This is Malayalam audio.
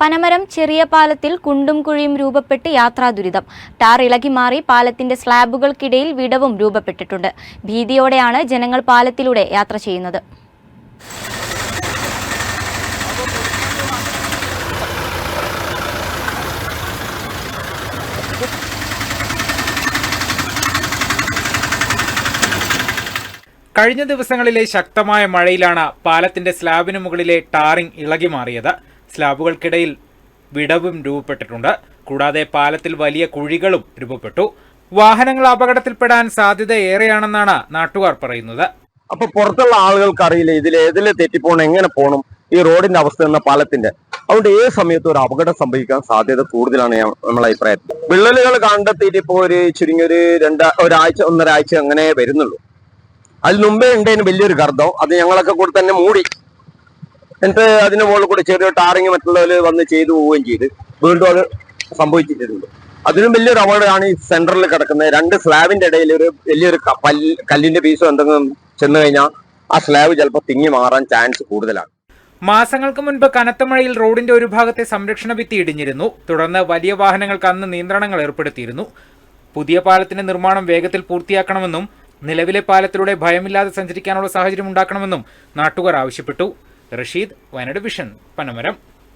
പനമരം ചെറിയ പാലത്തിൽ കുണ്ടും കുഴിയും രൂപപ്പെട്ട് യാത്രാ ദുരിതം ടാർ ഇളകി മാറി പാലത്തിന്റെ സ്ലാബുകൾക്കിടയിൽ വിടവും രൂപപ്പെട്ടിട്ടുണ്ട്. ഭീതിയോടെയാണ് ജനങ്ങൾ പാലത്തിലൂടെ യാത്ര ചെയ്യുന്നത്. കഴിഞ്ഞ ദിവസങ്ങളിലെ ശക്തമായ മഴയിലാണ് പാലത്തിന്റെ സ്ലാബിനു മുകളിലെ ടാറിംഗ് ഇളകി മാറിയത്. സ്ലാബുകൾക്കിടയിൽ വിടവും രൂപപ്പെട്ടിട്ടുണ്ട്. കൂടാതെ പാലത്തിൽ വലിയ കുഴികളും രൂപപ്പെട്ടു. വാഹനങ്ങൾ അപകടത്തിൽപ്പെടാൻ സാധ്യത ഏറെയാണെന്നാണ് നാട്ടുകാർ പറയുന്നത്. അപ്പൊ പുറത്തുള്ള ആളുകൾക്ക് അറിയില്ല ഇതിൽ ഏതിൽ തെറ്റിപ്പോണം എങ്ങനെ പോകണം ഈ റോഡിന്റെ അവസ്ഥ എന്ന പാലത്തിന്റെ? അതുകൊണ്ട് ഏത് സമയത്ത് ഒരു അപകടം സംഭവിക്കാൻ സാധ്യത കൂടുതലാണ് നമ്മളെ അഭിപ്രായത്തിൽ വിള്ളലുകൾ കണ്ടെത്തിയിട്ട് ഇപ്പോ ഒരു ചുരുങ്ങിയ ഒരു രണ്ടാ ഒരാഴ്ച ഒന്നരാഴ്ച അങ്ങനെ വരുന്നുള്ളൂ. അതിന് മുമ്പേ ഉണ്ടതിന് വലിയൊരു ഗർദ്ദം അത് ഞങ്ങളൊക്കെ കൂടെ തന്നെ മൂടി എന്നിട്ട് അതിന് മുകളിൽ കൂടെ ചെറിയ ടാറിങ് മറ്റുള്ളവർ വന്ന് ചെയ്തു പോവുകയും ചെയ്ത്. വീണ്ടും അത് സംഭവിച്ചിട്ടുണ്ട്. അതിലും വലിയൊരു അപകടമാണ് ഈ സെന്ററിൽ കിടക്കുന്നത്. രണ്ട് സ്ലാബിന്റെ ഇടയിൽ ഒരു വലിയൊരു കല്ലിന്റെ പീസോ എന്തെങ്കിലും ചെന്ന് കഴിഞ്ഞാൽ ആ സ്ലാബ് ചിലപ്പോൾ തിങ്ങി മാറാൻ ചാൻസ് കൂടുതലാണ്. മാസങ്ങൾക്ക് മുൻപ് കനത്ത മഴയിൽ റോഡിന്റെ ഒരു ഭാഗത്തെ സംരക്ഷണ ഭിത്തി ഇടിഞ്ഞിരുന്നു. തുടർന്ന് വലിയ വാഹനങ്ങൾക്ക് അന്ന് നിയന്ത്രണങ്ങൾ ഏർപ്പെടുത്തിയിരുന്നു. പുതിയ പാലത്തിന്റെ നിർമ്മാണം വേഗത്തിൽ പൂർത്തിയാക്കണമെന്നും നിലവിലെ പാലത്തിലൂടെ ഭയമില്ലാതെ സഞ്ചരിക്കാനുള്ള സാഹചര്യം ഉണ്ടാക്കണമെന്നും നാട്ടുകാർ ആവശ്യപ്പെട്ടു. റഷീദ് വയനാട് വിഷൻ പനമരം.